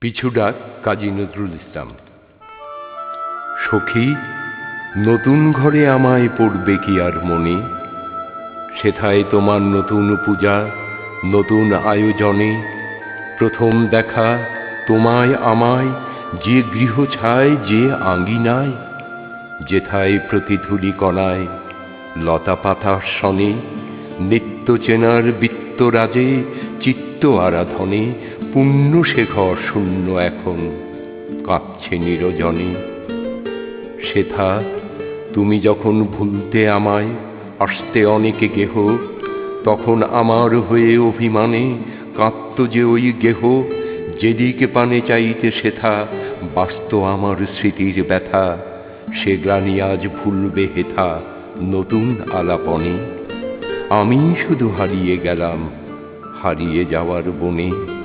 পিছু ডাক কাজী নজরুল ইসলাম। সখী, নতুন ঘরে আমায় পড়বে কি আর মনে? সেথায় তোমার নতুন পূজা, নতুন আয়োজনে। প্রথম দেখা তোমায় আমায়, যে গৃহ ছায়, যে আঙ্গিনায়। যেথায় প্রতিধূলি কণায়, লতা পাতার সনে, নিত্য চেনার বিত্তরাজে চিত্ত আরাধনে। পুণ্য শেখর শূন্য এখন কাঁপছে নিরজনে। সেথা, তুমি যখন ভুলতে আমায় আসতে অনেকে গেহ, তখন আমার হয়ে অভিমানে কাঁদত যে ওই গেহ। যেদিকে পানে চাইতে সেথা বাস্ত আমার স্মৃতির ব্যথা। সে গ্লানি আজ ভুলবে হেথা নতুন আলাপনে। আমি শুধু হারিয়ে গেলাম, হারিয়ে যাওয়ার বনে।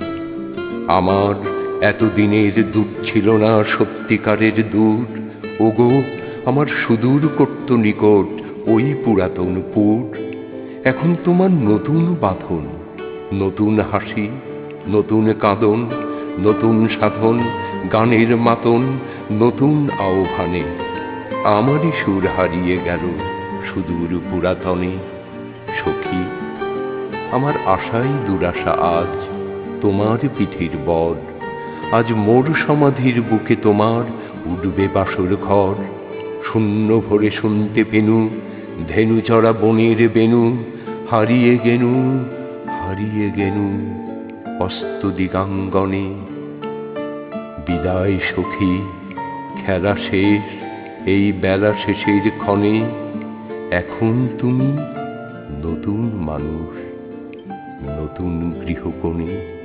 আমার, এতদিনের দূর ছিল না সত্যিকারের দূর ওগো, আমার সুদূর কর্ত নিকট ওই পুরাতন পুর। এখন তোমার নতুন বাঁধন, নতুন হাসি, নতুন কাঁদন, নতুন সাধন, গানের মাতন, নতুন আহ্বানে আমারই সুর হারিয়ে গেল সুদূর পুরাতনে। সখী, আমার আশাই দুরাশা আজ তোমার পিঠির বর। আজ মোর সমাধির বুকে তোমার উঠবে বাসর ঘর। শূন্য ভরে শুনতে পেনু, ধেনু চড়া বনের বেনু, হারিয়ে গেনু হারিয়ে গেনু অস্ত দিগাঙ্গনে। বিদায় সখী, খেলা শেষ, এই বেলা শেষের ক্ষণে এখন তুমি নতুন মানুষ, নতুন গৃহকোণে।